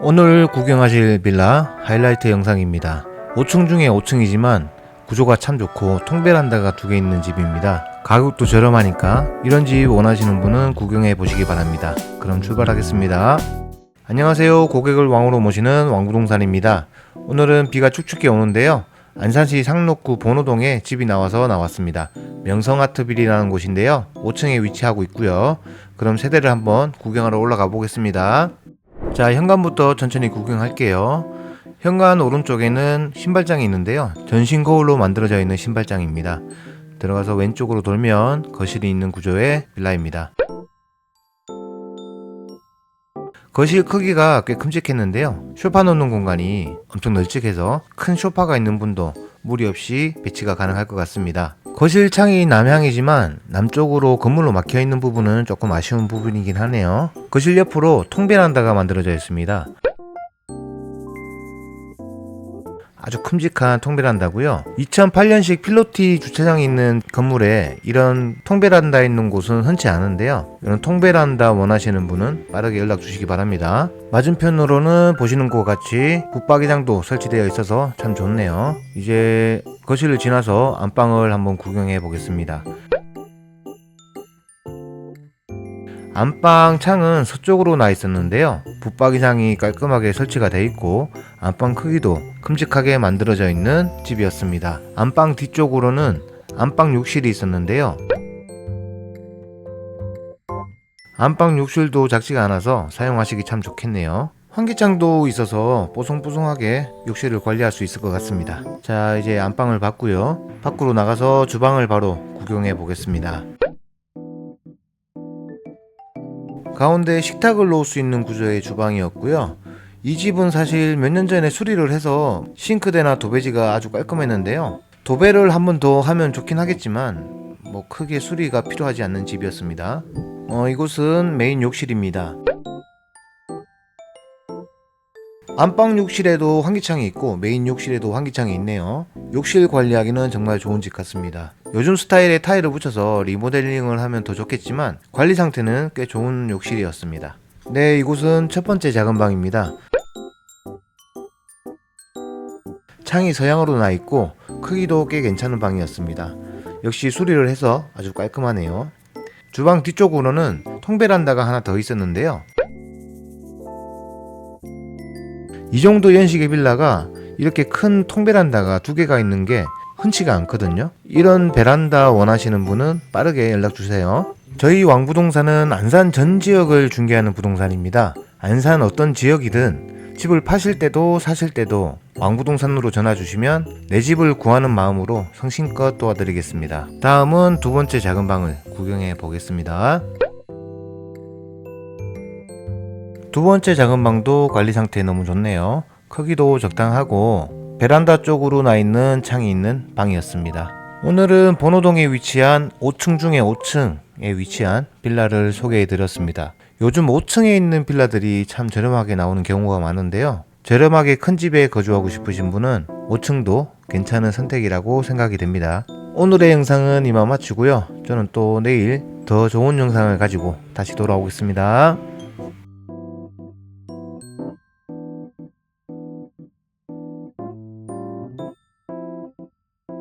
오늘 구경하실 빌라 하이라이트 영상입니다. 5층 중에 5층이지만 구조가 참 좋고 통베란다가 두 개 있는 집입니다. 가격도 저렴하니까 이런 집 원하시는 분은 구경해 보시기 바랍니다. 그럼 출발하겠습니다. 안녕하세요. 고객을 왕으로 모시는 왕부동산입니다. 오늘은 비가 축축해 오는데요. 안산시 상록구 번호동에 집이 나와서 나왔습니다. 명성아트빌이라는 곳인데요. 5층에 위치하고 있고요. 그럼 세대를 한번 구경하러 올라가 보겠습니다. 자, 현관부터 천천히 구경할게요. 현관 오른쪽에는 신발장이 있는데요. 전신 거울로 만들어져 있는 신발장입니다. 들어가서 왼쪽으로 돌면 거실이 있는 구조의 빌라입니다. 거실 크기가 꽤 큼직했는데요. 소파 놓는 공간이 엄청 널찍해서 큰 소파가 있는 분도 무리 없이 배치가 가능할 것 같습니다. 거실 창이 남향이지만 남쪽으로 건물로 막혀 있는 부분은 조금 아쉬운 부분이긴 하네요. 거실 옆으로 통베란다가 만들어져 있습니다. 아주 큼직한 통베란다고요. 2008년식 필로티 주차장이 있는 건물에 이런 통베란다 있는 곳은 흔치 않은데요. 이런 통베란다 원하시는 분은 빠르게 연락 주시기 바랍니다. 맞은편으로는 보시는 것 같이 붙박이장도 설치되어 있어서 참 좋네요. 이제 거실을 지나서 안방을 한번 구경해 보겠습니다. 안방 창은 서쪽으로 나 있었는데요. 붙박이장이 깔끔하게 설치가 돼 있고 안방 크기도 큼직하게 만들어져 있는 집이었습니다. 안방 뒤쪽으로는 안방 욕실이 있었는데요. 안방 욕실도 작지가 않아서 사용하시기 참 좋겠네요. 환기장도 있어서 뽀송뽀송하게 욕실을 관리할 수 있을 것 같습니다. 자, 이제 안방을 봤고요. 밖으로 나가서 주방을 바로 구경해 보겠습니다. 가운데 식탁을 놓을 수 있는 구조의 주방이었고요. 이 집은 사실 몇 년 전에 수리를 해서 싱크대나 도배지가 아주 깔끔했는데요. 도배를 한 번 더 하면 좋긴 하겠지만 뭐 크게 수리가 필요하지 않는 집이었습니다. 어, 이곳은 메인 욕실입니다. 안방 욕실에도 환기창이 있고 메인 욕실에도 환기창이 있네요. 욕실 관리하기는 정말 좋은 집 같습니다. 요즘 스타일의 타일을 붙여서 리모델링을 하면 더 좋겠지만 관리 상태는 꽤 좋은 욕실이었습니다. 네, 이곳은 첫 번째 작은 방입니다. 창이 서양으로 나 있고 크기도 꽤 괜찮은 방이었습니다. 역시 수리를 해서 아주 깔끔하네요. 주방 뒤쪽으로는 통베란다가 하나 더 있었는데요. 이 정도 연식의 빌라가 이렇게 큰 통베란다가 두 개가 있는 게 흔치가 않거든요. 이런 베란다 원하시는 분은 빠르게 연락 주세요. 저희 왕부동산은 안산 전 지역을 중개하는 부동산입니다. 안산 어떤 지역이든 집을 파실 때도 사실 때도 왕부동산으로 전화 주시면 내 집을 구하는 마음으로 성심껏 도와드리겠습니다. 다음은 두 번째 작은 방을 구경해 보겠습니다. 두 번째 작은 방도 관리 상태 너무 좋네요. 크기도 적당하고 베란다 쪽으로 나 있는 창이 있는 방이었습니다. 오늘은 번호동에 위치한 5층 중에 5층에 위치한 빌라를 소개해 드렸습니다. 요즘 5층에 있는 빌라들이 참 저렴하게 나오는 경우가 많은데요. 저렴하게 큰 집에 거주하고 싶으신 분은 5층도 괜찮은 선택이라고 생각이 됩니다. 오늘의 영상은 이만 마치고요. 저는 또 내일 더 좋은 영상을 가지고 다시 돌아오겠습니다.